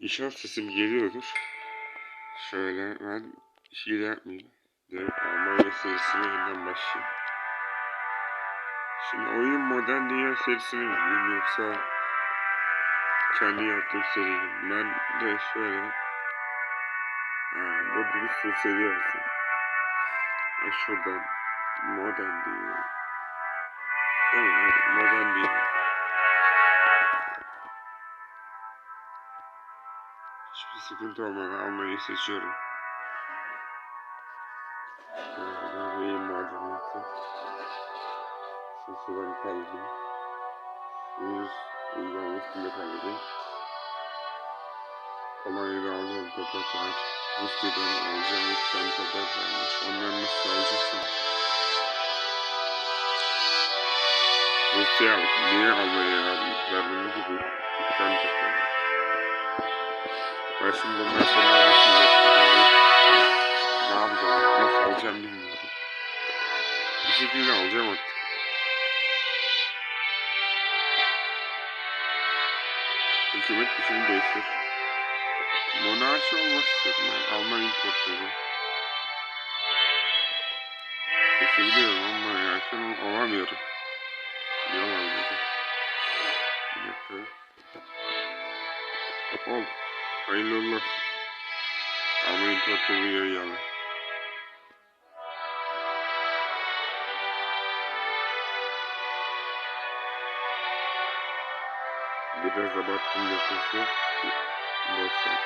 İnşaat sesim geliyordur. Şöyle ben hile yapmayayım. Direkt Almanya serisine yeniden başlayayım. Şimdi oyun modern dünya serisini mi diyeyim yoksa kendi yaptığım seriyi? Ben de şöyle ha, burada bir sürü seri var. Ben şuradan modern dünya? Evet, modern dünya Hiçbir sıkıntı olmadan almayı seçiyorum. Şöyle bir malzemesi. Şuradan kaldım. Yüz uygulamasıyla kaldım. Polonya'da alacağım toprak var. Rusya'dan alacağım iki tane toprak varmış. Onları nasıl alacaksın? Rusya niye Almanya'ya vermemiz gibi iki tane toprak var. Ben şimdi bundan sonra nasıl yapacağım? Ne yapacağım? Nasıl alacağım bilmiyorum. Bir şekilde alacağım artık. Hükümet düşünü değişir. Monarşi olmak istiyorum ben. Alman imparatorluğu. Seçebiliyorum ama ya şu an olamıyorum. Niye olamıyorum? Bir dakika. Oldu. Hayırlı olsun. İmparatorluğu yarı yalan. Biraz abarttım nefesi. Boşver.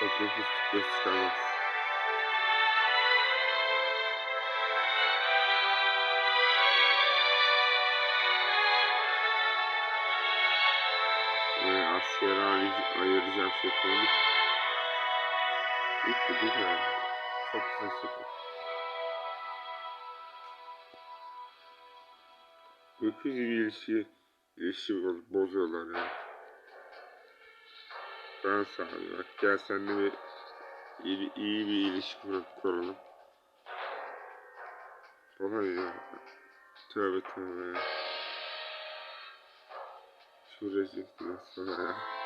Çok nefis göz çıkarmaz. Ayır- ayıracağım şey koymuş. Bitti kadar. Çok güzel sıfır. Öküz gibi ilişki, ilişki boz- bozuyorlar ya. Ben ol. Bak gel seninle bir iyi, iyi bir ilişki kur- kuralım. Falan ya. Tövbe tövbe. Şu rezillikten sonra ya.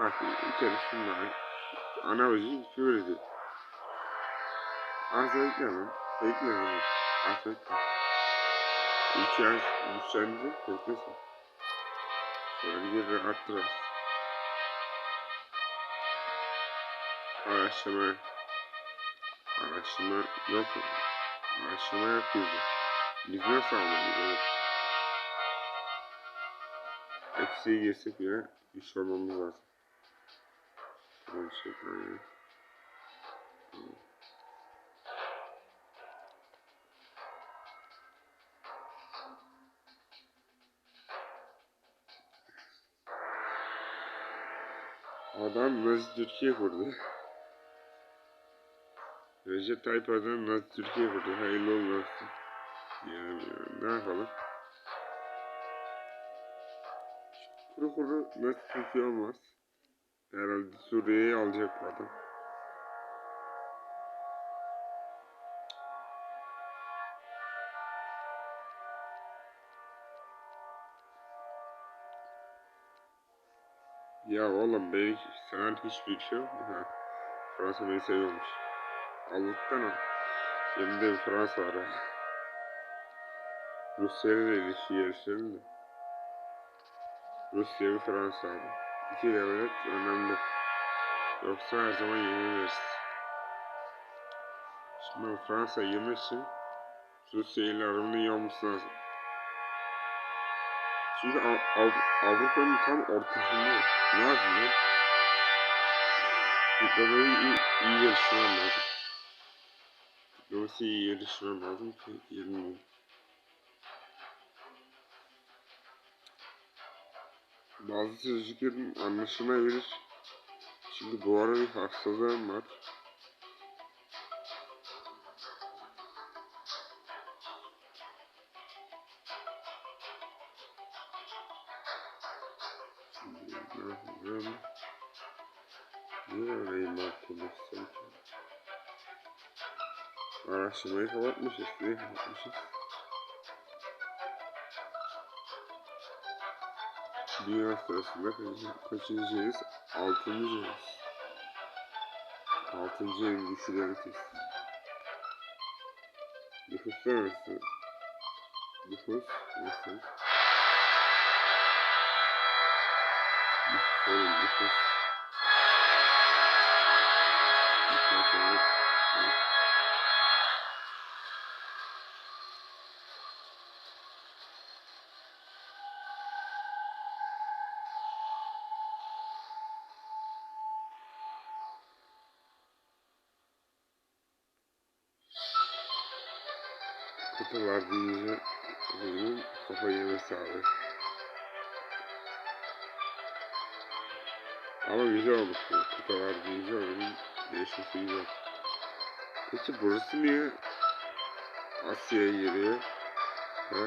Bak bir kere şunlar. Ana bacı şöyle dedi. Az beklemem. Beklemem. Az beklemem. İki ay yükseldi. Beklesin. Bir rahattır. Araştırma. Araştırma yok. Araştırma yapıyordu. Almalıyız oğlum? Eksiği girsek bile iş olmamız lazım. Adam Nazi Türkiye kurdu. Recep Tayyip Erdoğan Nazi Türkiye kurdu. Hayırlı olsun. Yani ne yapalım? Kuru kuru Nazi Türkiye olmaz. Herhalde Suriye'yi alacak bu adam. Ya oğlum beni seven hiçbir şey yok mu? Fransa beni seviyormuş. Allah'tan al. Şimdi de Fransa var ha. Rusya ile ilişki yarışlarım da. Rusya ve Fransa abi. İki devlet önemli. Yoksa her zaman yeniliriz. Şimdi Fransa yemek için Rusya ile aramın iyi olması lazım. Çünkü Av- Av- Avrupa'nın tam ortasında. Ne ben? Diplomayı iyi, iyi geliştirmem lazım. Diplomasiyi iyi geliştirmem lazım ki yenilmeyeyim. Bazı sözcüklerim anlaşılmayabilir. Çünkü bu ara bir hastalığım var. Yapacağım? Niye arayayım ki? Araştırmayı kapatmışız. Kapatmışız? Kaçıncı- kaçıncıyız? Altıncıyız. Altıncı en güçlü test. Nüfuslar arası. Nüfus nasıl? Nüfus oğlum nüfus. Nüfus. Evet. Kutular deyince oyunun kafa yemesi abi. Ama güzel olmuş bu. Kutular deyince oyunun değişmesi güzel. Peki burası niye Asya'ya giriyor? Ha?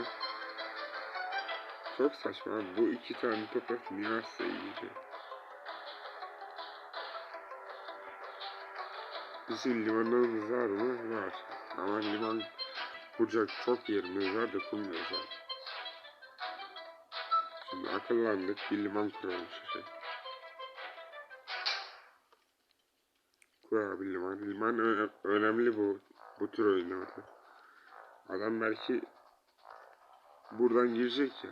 Çok saçma. Bu iki tane toprak niye Asya'ya giriyor? Bizim limanlarımız var mı? Var. Kuracak çok yerimiz var da kurmuyoruz abi. Şimdi akıllandık bir liman kuralım şuraya. Kur abi liman. Liman önemli bu bu tür oyunlarda. Adam belki buradan girecek ya.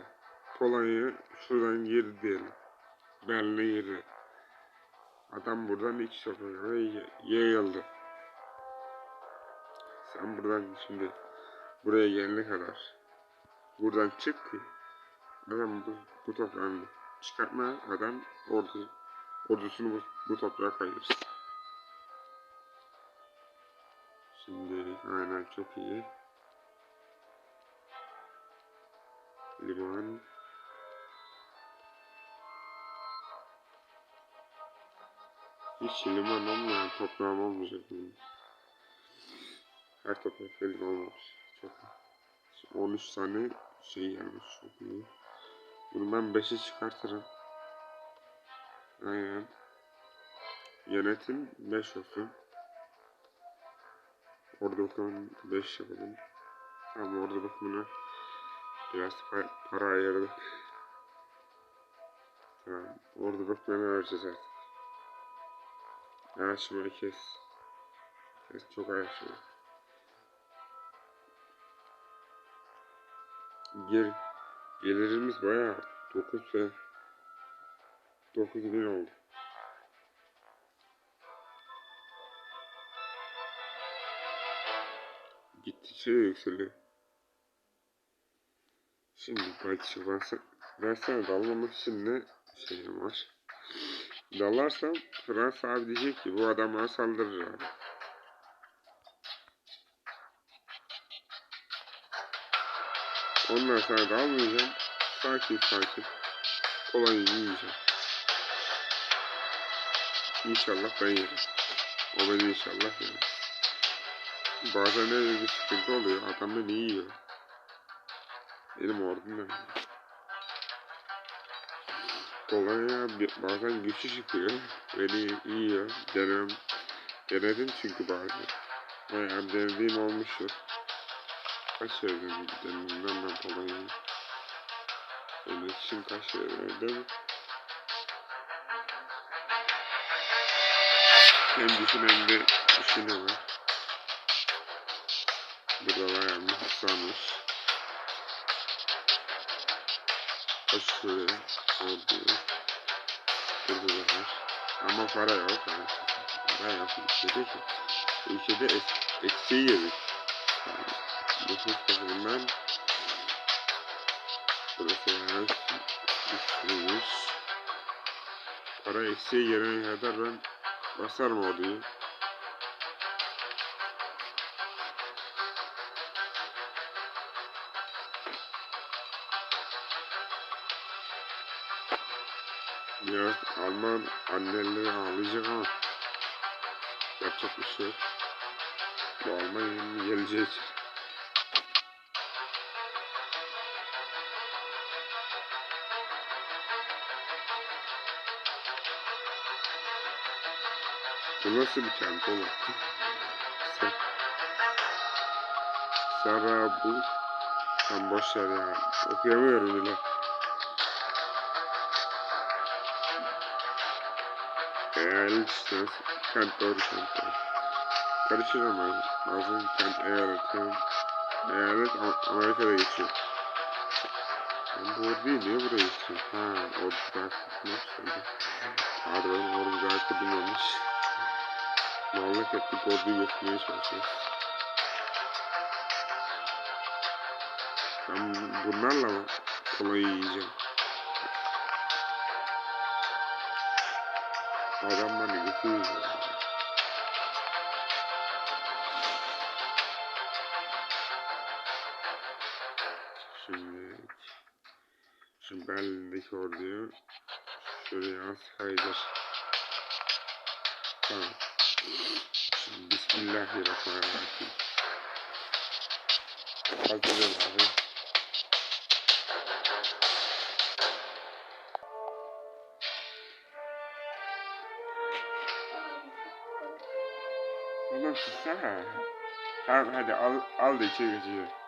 Polonya şuradan girdi diyelim. Berlin'e girdi. Adam buradan iki sokaklara y- yayıldı. Sen buradan şimdi buraya gelene kadar buradan çık ki adam bu, bu toprağını çıkartma adam ordu ordusunu bu, bu toprağa kaydırsın. Şimdi aynen çok iyi. Liman. Hiç liman olmayan toprağım olmayacak benim. Her toprakta liman olmamış. Çok iyi. Şimdi 13 tane şey gelmiş çok iyi. Bunu ben 5'e çıkartırım. Aynen. Yönetim 5 olsun. Orada bakımın 5 yapalım. Ama orada bakımına biraz pa para ayırdık. Tamam. Orada bakımına vereceğiz artık. Araştırmayı kes. Kes çok araştırma. Gel gelirimiz bayağı 9 ve 9 bin oldu. Gittikçe yükseliyor. Şimdi Bayçı varsa versene dalmamak için ne şeyim var. Dalarsam Fransa abi diyecek ki bu adam bana saldırır abi. Ondan sonra da almayacağım. Sakin sakin. Kolay yiyeceğim. İnşallah ben yerim. O beni inşallah yer. Bazen öyle bir sıkıntı oluyor. Adam beni yiyor. Benim ordum öyle. Polonya bir- bazen güçlü çıkıyor. Beni yiyor. Denem, denedim çünkü bazen. Bayağı denediğim olmuştur. Kaç denedim, denedim ben için kaç denedim. Hem düşün hem de düşünemem. Burada bayağı mühaslanmış. Aşırı orduyu. Burada da var. Ama para yok. Yani. Para yok ülkede ki. Ülkede es eksiği yedik. Yani, bakımından burası yani üstünmüş. Para eksiği gelene kadar ben basarım orduyu. Biraz Alman anneleri ağlayacak ama yapacak bir şey yok. Bu Almanya'nın geleceği için. Bu nasıl bir kent oğlum? Sar Sarabu Sen boş ver ya. Okuyamıyorum bile. Eyalet işte. Kent doğru kent. Karışır ama bazen kent eyalet. Eyalet Amerika'da geçiyor. Ben bu orduyu niye buraya geçiyor? Ha ordu daha kurtulmuş sanki. Pardon ordu daha kurtulmamış. Mallak ettik orduyu götürmeye çalışıyoruz. Ben bunlarla kolayı yiyeceğim? Adamlar ne götürüyor Berlin'deki orduyu şuraya az kaydır. Tamam. Bismillahirrahmanirrahim. Hazırız abi. Oğlum sussana. Tamam hadi al, al da içeri geçiyor.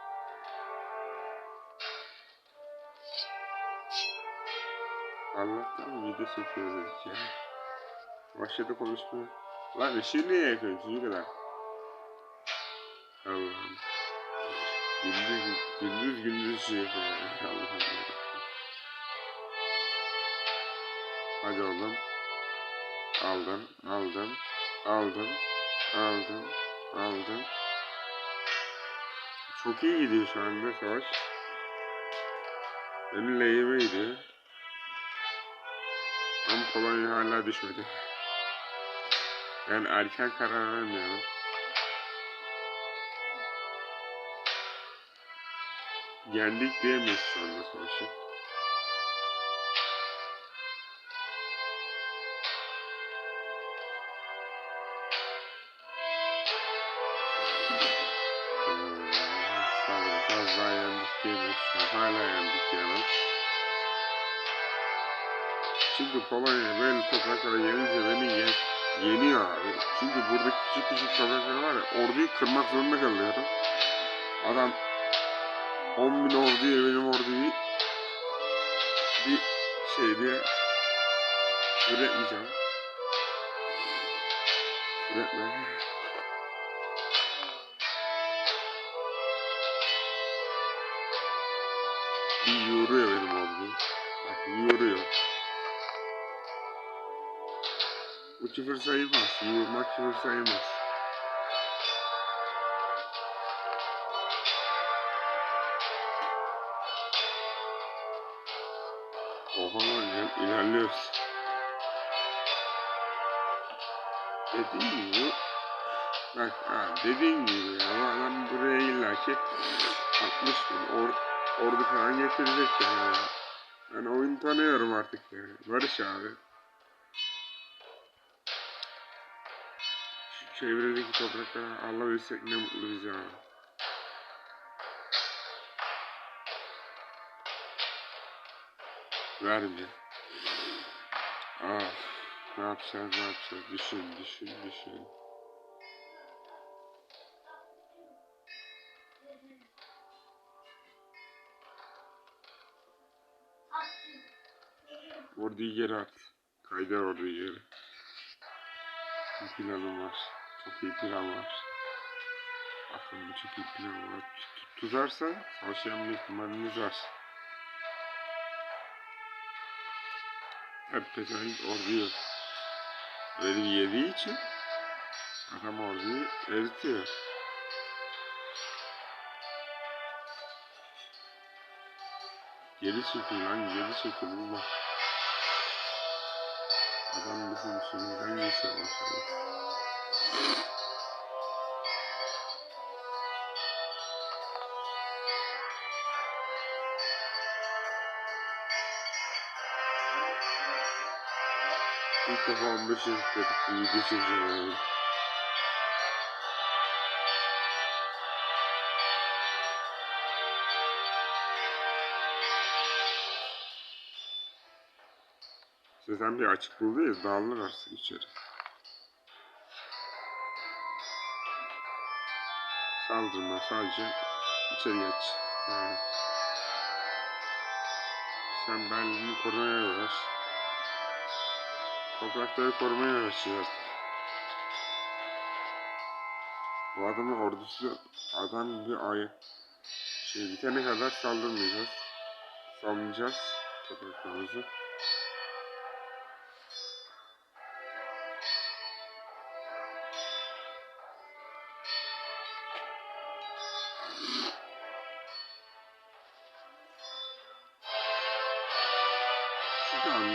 Allah'tan video çekiyoruz dedik ya. Başladı konuşmaya. Lan ışığı niye yakıyorsun kadar? Allah'ım. Gündüz, gündüz gündüz şey yapıyor. Allah'ım. Hadi oğlum. Aldım, aldım, aldım, aldım, aldım. Çok iyi gidiyor şu anda savaş. Benim lehime gidiyor. Ama Polonya hala düşmedi. Yani erken karar vermiyorum. Anda. Hmm, yendik diyemeyiz şu an. Hala yendik diyemem. Çünkü Polonya böyle topraklara gelince beni ye, yeniyor abi. Çünkü burada küçük küçük topraklar var ya orduyu kırmak zorunda kalıyorum. Adam 10 bin orduya benim orduyu bir şey diye üretmeyeceğim. Üretme. Bir yoruyor benim orduyu. Bak yoruyor. Bu küfür sayılmaz. Yoğurmak küfür sayılmaz. Oha lan ilerliyoruz. Dediğim gibi bak ha, dediğim gibi ya adam buraya illaki 60 bin or, ordu falan getirecek yani. Ben oyunu tanıyorum artık yani. Barış abi. Çevredeki topraklara alabilsek ne mutlu bize abi. Vermeyeceğim. Ah, ne yapacağız ne yapacağız düşün düşün düşün. Orduyu geri at. Kaydır orduyu geri. Bir planım var. Çok iyi plan var. Aklımda çok iyi plan var. Tut, tutarsa savaş yenme ihtimalimiz var. Hep pezevenk orduyu böyle yediği için adam orduyu eritiyor. Geri çekil lan geri çekil ulan. Adam bizim içimizden geçiyor maşallah. İlk defa 15 yaşındaki bir video Zaten bir açık bulduyuz, dağılır artık içeri. Saldırma, sadece içeri geç. Yani. Sen Berlin'i koruya uğraş. toprakları korumaya uğraşacağız. Bu adamın ordusu adam bir ay şey bitene kadar saldırmayacağız. Salmayacağız topraklarımızı.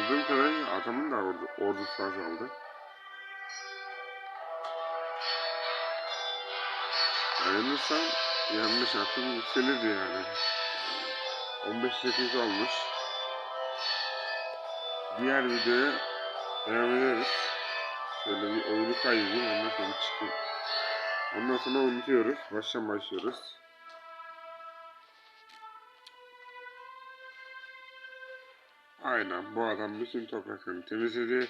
Anladığım kadarıyla adamın da ordu, ordusu azaldı. Dayanırsam yanlış aklım yükselirdi yani. 15 dakika olmuş. Diğer videoya devam ederiz. Şöyle bir oyunu kaydedeyim ondan sonra çıkayım. Ondan sonra unutuyoruz. Baştan başlıyoruz. Aynen bu adam bütün topraklarını temizledi.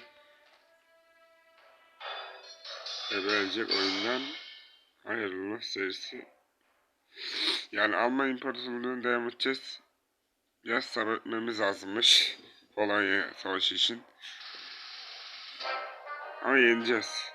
Ve böylece oyundan ayrılma serisi. Yani Alman İmparatorluğu'na devam edeceğiz. Biraz sabretmemiz lazımmış. Polonya savaşı için. Ama yeneceğiz.